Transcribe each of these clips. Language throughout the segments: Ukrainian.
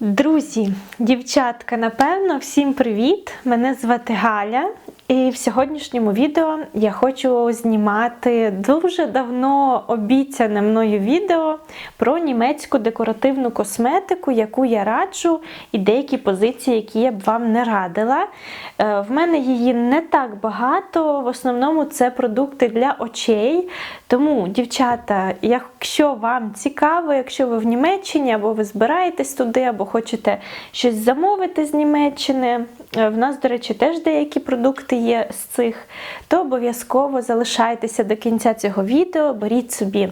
Друзі, дівчатка, напевно, всім привіт! Мене звати Галя, і в сьогоднішньому відео я хочу знімати дуже давно обіцяне мною відео про німецьку декоративну косметику, яку я раджу, і деякі позиції, які я б вам не радила. Е, В мене її не так багато, в основному це продукти для очей. Тому, дівчата, якщо вам цікаво, якщо ви в Німеччині або ви збираєтесь туди, або хочете щось замовити з Німеччини, е, в нас, до речі, теж деякі продукти є з цих, то обов'язково залишайтеся до кінця цього відео, беріть собі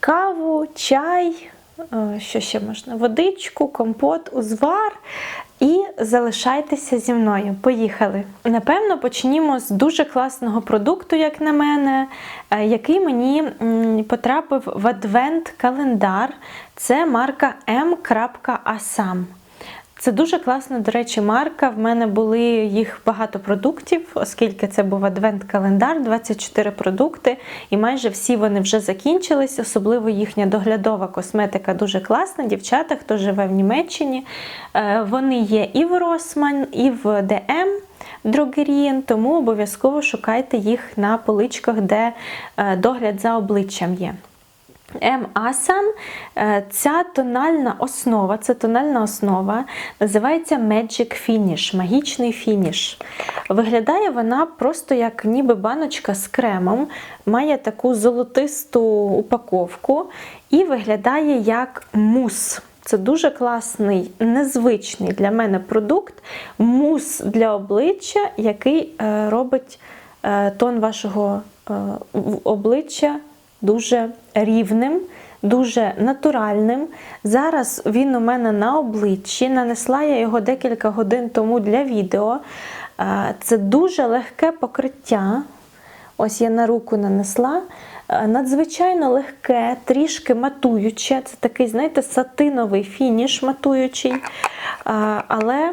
каву, чай, е, що ще можна, водичку, компот, узвар. І залишайтеся зі мною. Поїхали. Напевно, почнімо з дуже класного продукту, як на мене, е, який мені потрапив в адвент-календар. Це марка m.asam. Це дуже класна, до речі, марка. В мене були їх багато продуктів, оскільки це був адвент-календар, 24 продукти, і майже всі вони вже закінчились. Особливо їхня доглядова косметика дуже класна. Дівчата, хто живе в Німеччині, е, вони є і в Росман, і в DM. Дрогерієн, тому обов'язково шукайте їх на поличках, де е, догляд за обличчям є. М-Асам ця тональна основа, це тональна основа, називається Magic Finish, магічний фініш. Виглядає вона просто як ніби баночка з кремом, має таку золотисту упаковку і виглядає як мус. Це дуже класний, незвичний для мене продукт, мус для обличчя, який е, робить е, тон вашого е, обличчя дуже рівним, дуже натуральним. Зараз він у мене на обличчі. Нанесла я його декілька годин тому для відео. Це дуже легке покриття. Ось я на руку нанесла. Надзвичайно легке, трішки матуюче. Це такий, знаєте, сатиновий фініш матуючий. Але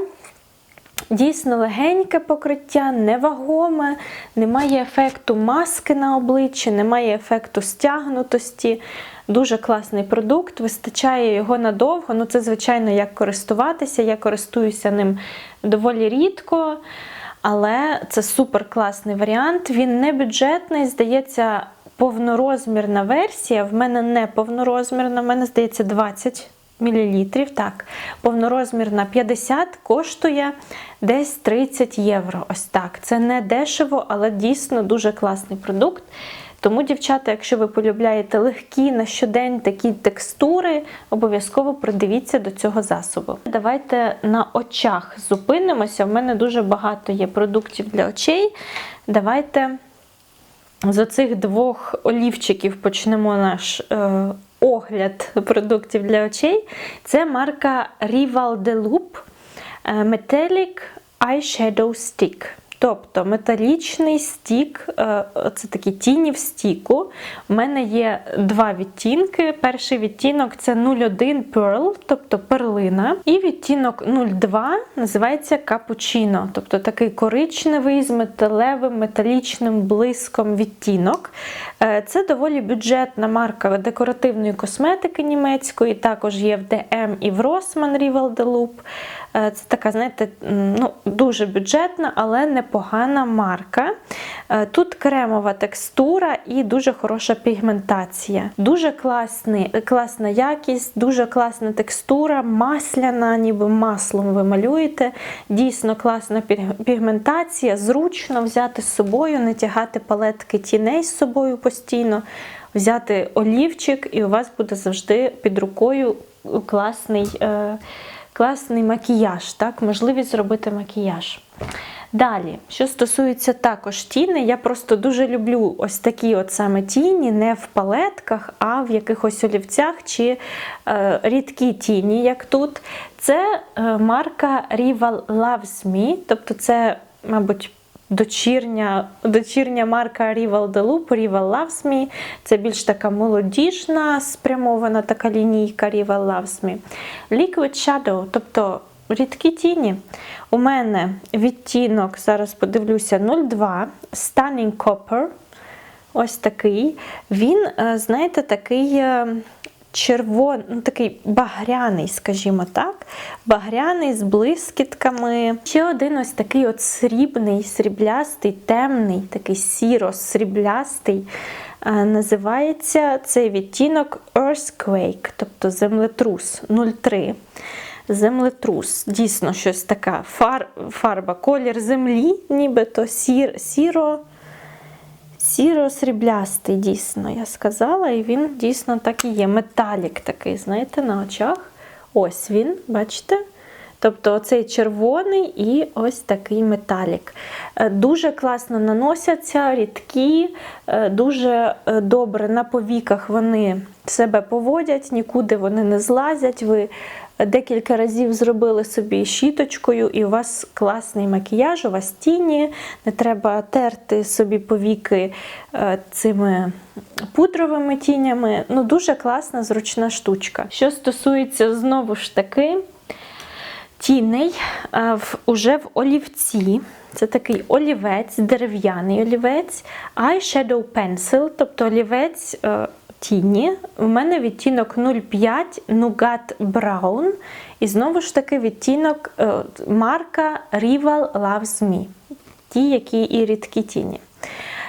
Дійсно легеньке покриття, невагоме, немає ефекту маски на обличчі, немає ефекту стягнутості. Дуже класний продукт, вистачає його надовго. Ну, це, звичайно, як користуватися. Я користуюся ним доволі рідко, але це супер класний варіант. Він не бюджетний, здається, повнорозмірна версія. В мене не повнорозмірна, в мене здається 20 мл. Так, повнорозмірна 50 коштує десь 30 євро. Ось так. Це не дешево, але дійсно дуже класний продукт. Тому, дівчата, якщо ви полюбляєте легкі на щодень такі текстури, обов'язково придивіться до цього засобу. Давайте на очах зупинимося. В мене дуже багато є продуктів для очей. Давайте з оцих двох олівчиків почнемо наш. Е Огляд продуктів для очей це марка Rival de Loop Metallic Eyeshadow Stick. Тобто металічний стік, це такі тіні в стіку. У мене є два відтінки. Перший відтінок це 01 Pearl, тобто перлина. І відтінок 02 називається капучино, тобто такий коричневий з металевим металічним блиском відтінок. Це доволі бюджетна марка декоративної косметики німецької, також є в DM і в Rossmann Rival de Loop. Це така, знаєте, ну, дуже бюджетна, але непогана марка. Тут кремова текстура і дуже хороша пігментація. Дуже класний, класна якість, дуже класна текстура, масляна, ніби маслом ви малюєте. Дійсно класна пігментація, зручно взяти з собою, не тягати палетки тіней з собою постійно, взяти олівчик, і у вас буде завжди під рукою класний. Класний макіяж, так, можливість зробити макіяж. Далі, що стосується також тіни, я просто дуже люблю ось такі от саме тіні, не в палетках, а в якихось олівцях чи е, рідкі тіні, як тут. Це е, марка Rival Loves Me, тобто це, мабуть, дочірня дочірня марка Rival de Loop, Rival Loves Me. Це більш така молодіжна, спрямована така лінійка Rival Loves Me. Liquid Shadow, тобто рідкі тіні. У мене відтінок, зараз подивлюся, 02, Stunning Copper. Ось такий. Він, знаєте, такий червоний, ну такий багряний, скажімо так. Багряний з блискітками. Ще один ось такий от срібний, сріблястий, темний, такий сіро-сріблястий. Е, Називається цей відтінок Earthquake, тобто землетрус 03. Землетрус, дійсно щось така фар, фарба, колір землі, нібито сір, сіро. Сіро-сріблястий, дійсно, я сказала, і він дійсно так і є. Металік такий, знаєте, на очах. Ось він, бачите? Тобто оцей червоний і ось такий металік. Е, Дуже класно наносяться, рідкі, е, дуже е, добре на повіках вони себе поводять, нікуди вони не злазять. Ви декілька разів зробили собі щіточкою, і у вас класний макіяж, у вас тіні, не треба терти собі повіки е, цими пудровими тінями. Ну, Дуже класна, зручна штучка. Що стосується знову ж таки тіней е, в, уже в олівці. Це такий олівець, дерев'яний олівець, eyeshadow pencil, тобто олівець е, тіні. У мене відтінок 05 Nougat Brown. І знову ж таки відтінок е, марка Rival Loves Me. Ті, які і рідкі тіні.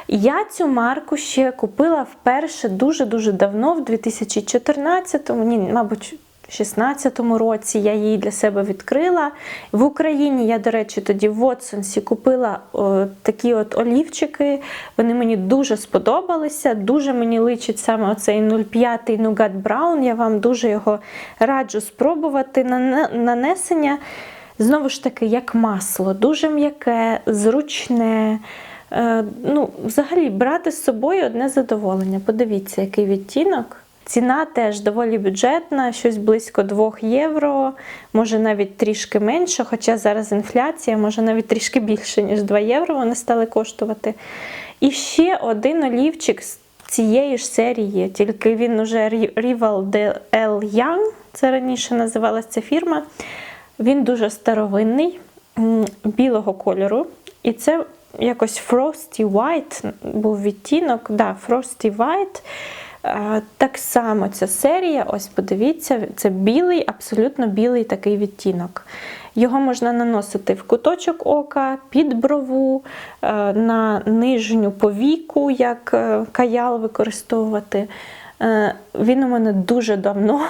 Я цю марку ще купила вперше дуже-дуже давно, в 2014-му, ні, мабуть, 16-му році я її для себе відкрила. В Україні я, до речі, тоді в Watson's купила о, такі от олівчики. Вони мені дуже сподобалися. Дуже мені личить саме оцей 05 Nougat Brown. Я вам дуже його раджу спробувати. Нане- Нанесення, знову ж таки, як масло, дуже м'яке, зручне. Е, Ну, взагалі, брати з собою одне задоволення. Подивіться, який відтінок. Ціна теж доволі бюджетна, щось близько 2 євро, може навіть трішки менше, хоча зараз інфляція, може навіть трішки більше, ніж 2 євро вони стали коштувати. І ще один олівчик з цієї ж серії, тільки він уже Rival de L Young, це раніше називалася ця фірма. Він дуже старовинний, білого кольору. І це якось Frosty White був відтінок. Да, Frosty White. Так само ця серія, ось подивіться, це білий, абсолютно білий такий відтінок. Його можна наносити в куточок ока, під брову, е, на нижню повіку, як е, каял використовувати. Е, Він у мене дуже давно.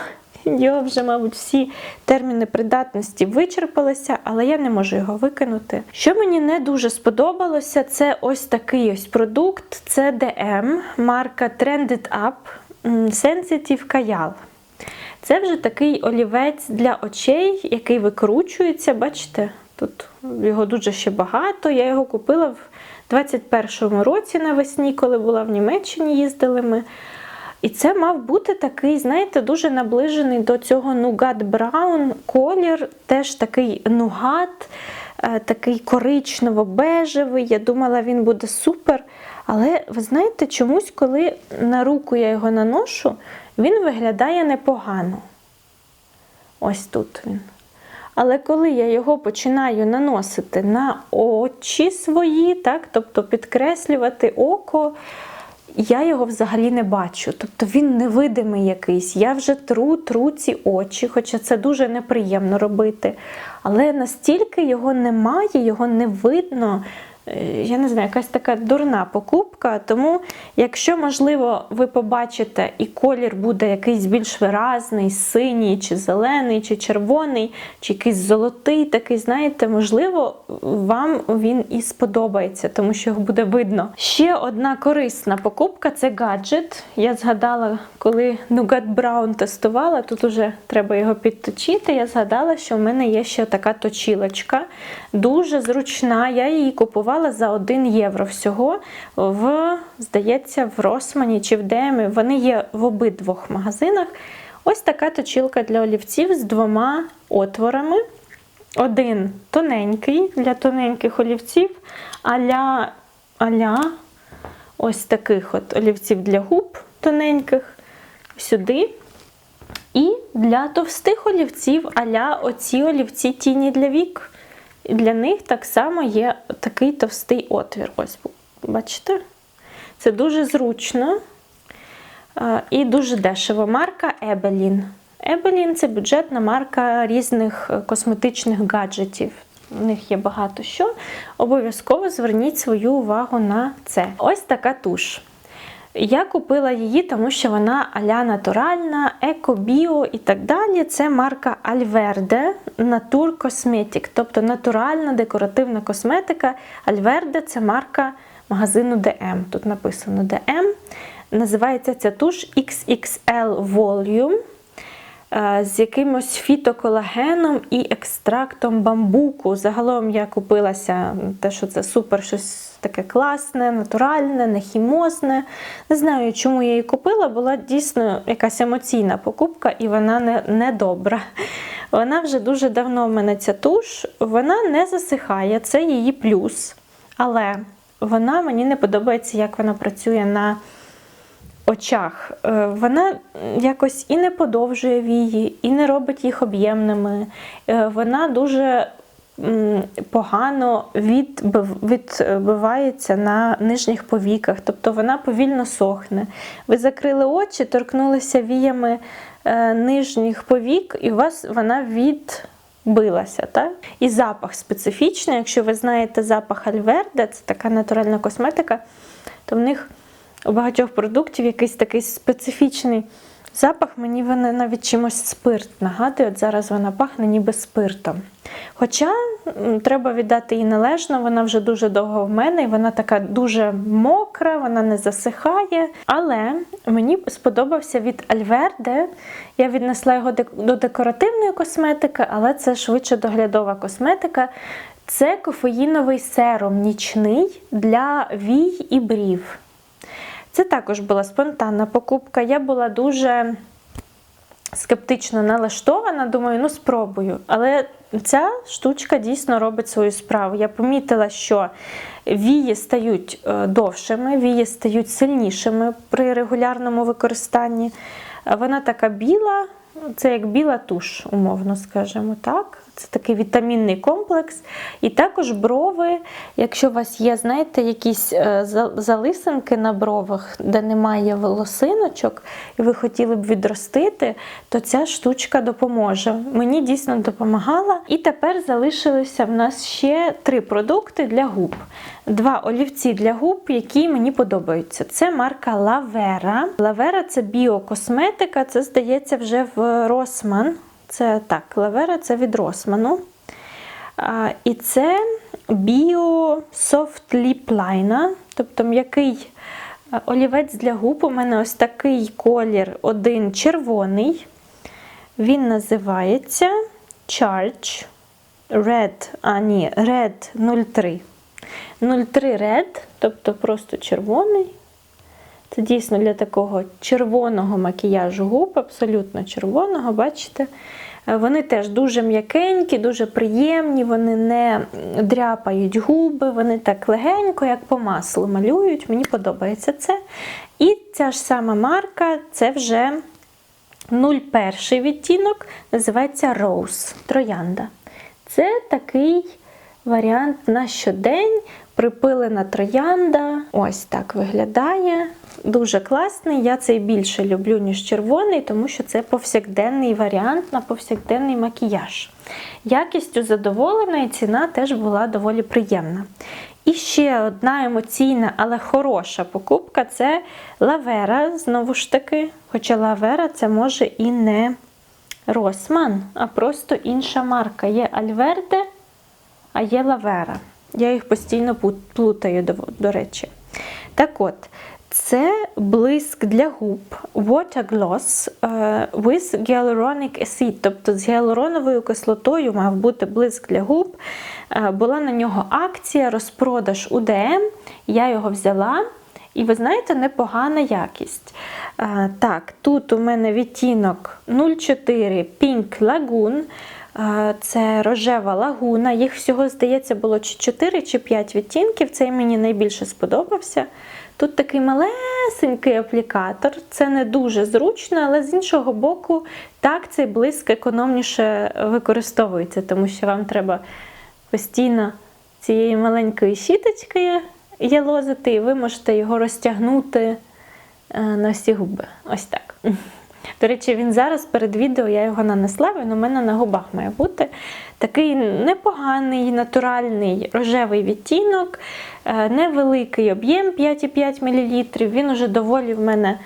Його вже, мабуть, всі терміни придатності вичерпалися, але я не можу його викинути. Що мені не дуже сподобалося, це ось такий ось продукт. Це DM, марка Trended Up Sensitive Kajal. Це вже такий олівець для очей, який викручується. Бачите, тут його дуже ще багато. Я його купила в 21-му році навесні, коли була в Німеччині, їздили ми. І це мав бути такий, знаєте, дуже наближений до цього нугат Браун колір, теж такий нугат, е, такий коричнево-бежевий. Я думала, він буде супер. Але ви знаєте, чомусь, коли на руку я його наношу, він виглядає непогано. Ось тут він. Але коли я його починаю наносити на очі свої, так, тобто підкреслювати око, я його взагалі не бачу. Тобто він невидимий якийсь. Я вже тру, тру ці очі, хоча це дуже неприємно робити. Але настільки його немає, його не видно. Е, Я не знаю, якась така дурна покупка. Тому, якщо, можливо, ви побачите і колір буде якийсь більш виразний, синій, чи зелений, чи червоний, чи якийсь золотий, такий, знаєте, можливо, вам він і сподобається, тому що його буде видно. Ще одна корисна покупка це гаджет. Я згадала, коли Nougat Brown тестувала, тут уже треба його підточити. Я згадала, що в мене є ще така точілочка. Дуже зручна. Я її купувала за 1 євро всього в, здається, в Росмані чи в Демі. Вони є в обидвох магазинах. Ось така точілка для олівців з двома отворами. Один тоненький для тоненьких олівців, аля, аля ось таких от олівців для губ тоненьких сюди. І для товстих олівців, аля оці олівці тіні для вік. І для них так само є такий товстий отвір. Ось, бачите? Це дуже зручно. І дуже дешево. Марка Ebelin. Ebelin – це бюджетна марка різних е, косметичних гаджетів. У них є багато що. Обов'язково зверніть свою увагу на це. Ось така туш. Я купила її, тому що вона аля натуральна, еко-біо і так далі. Це марка Alverde Natur Cosmetic, тобто натуральна декоративна косметика. Альверде – це марка магазину DM. Тут написано DM. Називається ця туш XXL Volume з якимось фітоколагеном і екстрактом бамбуку. Загалом я купилася те, що це супер щось таке класне, натуральне, нехімозне. Не знаю, чому я її купила, була дійсно якась емоційна покупка, і вона не, не добра. Вона вже дуже давно в мене ця туш, вона не засихає, це її плюс. Але вона мені не подобається, як вона працює на очах. Е, Вона якось і не подовжує вії, і не робить їх об'ємними. Е, Вона дуже погано відбивається на нижніх повіках, тобто вона повільно сохне. Ви закрили очі, торкнулися віями е, нижніх повік, і у вас вона відбилася. Так? І запах специфічний. Якщо ви знаєте запах Альверде, це така натуральна косметика, то в них у багатьох продуктів якийсь такий специфічний запах. Мені вона навіть чимось спирт нагадує. От зараз вона пахне ніби спиртом. Хоча треба віддати їй належно, вона вже дуже довго в мене, і вона така дуже мокра, вона не засихає. Але мені сподобався від Альверде. Я віднесла його до декоративної косметики, але це швидше доглядова косметика. Це кофеїновий серум нічний для вій і брів. Це також була спонтанна покупка. Я була дуже скептично налаштована, думаю, ну спробую. Але ця штучка дійсно робить свою справу. Я помітила, що вії стають е, довшими, вії стають сильнішими при регулярному використанні. Вона така біла, це як біла туш, умовно скажемо так. Це такий вітамінний комплекс. І також брови, якщо у вас є, знаєте, якісь е, залисинки на бровах, де немає волосиночок, і ви хотіли б відростити, то ця штучка допоможе. Мені дійсно допомагала. І тепер залишилися в нас ще три продукти для губ. Два олівці для губ, які мені подобаються. Це марка Lavera. Lavera – це біокосметика, це здається вже в Росман. Це так, Lavera – це від Росману. І це Bio Soft Lip Liner, тобто м'який олівець для губ. У мене ось такий колір, один червоний. Він називається Charge Red, а ні, Red 03. 03 Red, тобто просто червоний. Це дійсно для такого червоного макіяжу губ, абсолютно червоного, бачите? Е, Вони теж дуже м'якенькі, дуже приємні, вони не дряпають губи, вони так легенько, як по маслу малюють. Мені подобається це. І ця ж сама марка це вже 01 відтінок, називається Rose Троянда. Це такий варіант на щодень, припилена троянда. Ось так виглядає. Дуже класний. Я цей більше люблю, ніж червоний, тому що це повсякденний варіант на повсякденний макіяж. Якістю задоволена і ціна теж була доволі приємна. І ще одна емоційна, але хороша покупка це лавера, знову ж таки. Хоча лавера це може і не Росман, а просто інша марка. Є Альверде, а є лавера. Я їх постійно плутаю, до, речі. Так от, це блиск для губ Water Gloss е, with Hyaluronic Acid, тобто з гіалуроновою кислотою мав бути блиск для губ. Е, Була на нього акція, розпродаж УДМ. Я його взяла. І ви знаєте, непогана якість. Е, Так, тут у мене відтінок 04 Pink Lagoon. Це рожева лагуна. Їх всього, здається, було чи 4 чи 5 відтінків. Цей мені найбільше сподобався. Тут такий малесенький аплікатор. Це не дуже зручно, але з іншого боку, так цей блиск економніше використовується, тому що вам треба постійно цією маленькою щіточкою ялозити, і ви можете його розтягнути е, на всі губи. Ось так. До речі, він зараз перед відео я його нанесла, він у мене на губах має бути. Такий непоганий, натуральний рожевий відтінок, е, невеликий об'єм 5,5 мл. Він уже доволі в мене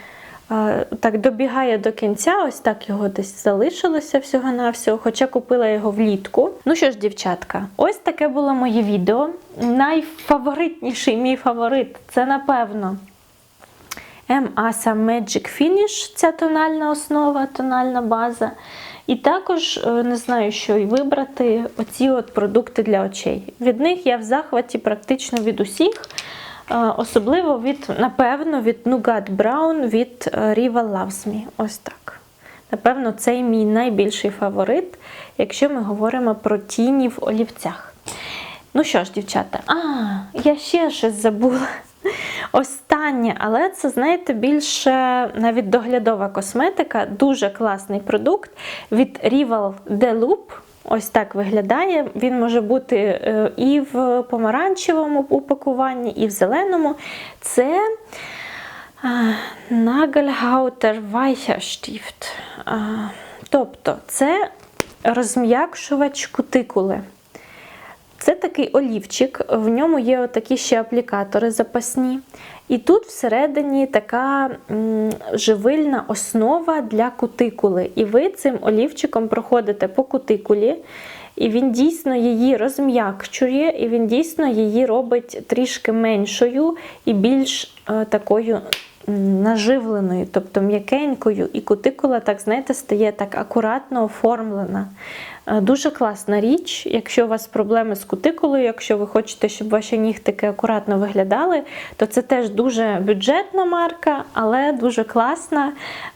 е, так добігає до кінця, ось так його десь залишилося всього-навсього, хоча купила його влітку. Ну що ж, дівчатка, ось таке було моє відео. Найфаворитніший мій фаворит це, напевно, M-Asa Magic Finish, ця тональна основа, тональна база. І також е, не знаю, що й вибрати оці от продукти для очей. Від них я в захваті практично від усіх, е, особливо від, напевно, від Nougat Brown від е, Riva Loves Me. Ось так. Напевно, це мій найбільший фаворит, якщо ми говоримо про тіні в олівцях. Ну що ж, дівчата, а, я ще щось забула. Останнє, але це, знаєте, більше навіть доглядова косметика, дуже класний продукт від Rival The Loop. Ось так виглядає. Він може бути е, і в помаранчевому упакуванні, і в зеленому. Це Nagelhauter Weicherstift. Тобто це розм'якшувач кутикули. Це такий олівчик, в ньому є отакі ще аплікатори запасні. І тут всередині така живильна основа для кутикули. І ви цим олівчиком проходите по кутикулі, і він дійсно її розм'якчує, і він дійсно її робить трішки меншою і більш е, такою наживленою, тобто м'якенькою. І кутикула, так знаєте, стає так акуратно оформлена. Е, Дуже класна річ, якщо у вас проблеми з кутикулою, якщо ви хочете, щоб ваші нігтики акуратно виглядали, то це теж дуже бюджетна марка, але дуже класна.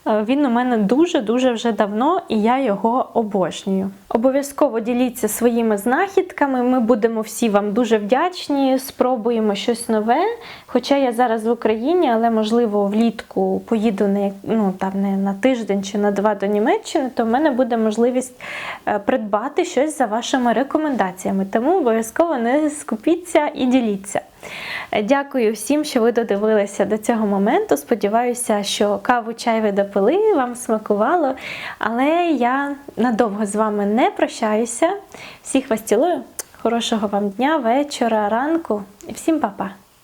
Е, Він у мене дуже-дуже вже давно і я його обожнюю. Обов'язково діліться своїми знахідками. Ми будемо всі вам дуже вдячні. Спробуємо щось нове. Хоча я зараз в Україні, але можливо влітку поїду не, ну, там, не на тиждень чи на два до Німеччини, то в мене буде можливість е, придбати щось за вашими рекомендаціями. Тому обов'язково не скупіться і діліться. Дякую всім, що ви додивилися до цього моменту. Сподіваюся, що каву чай ви допили, вам смакувало. Але я надовго з вами не прощаюся. Всіх вас цілую. Хорошого вам дня, вечора, ранку і всім па-па!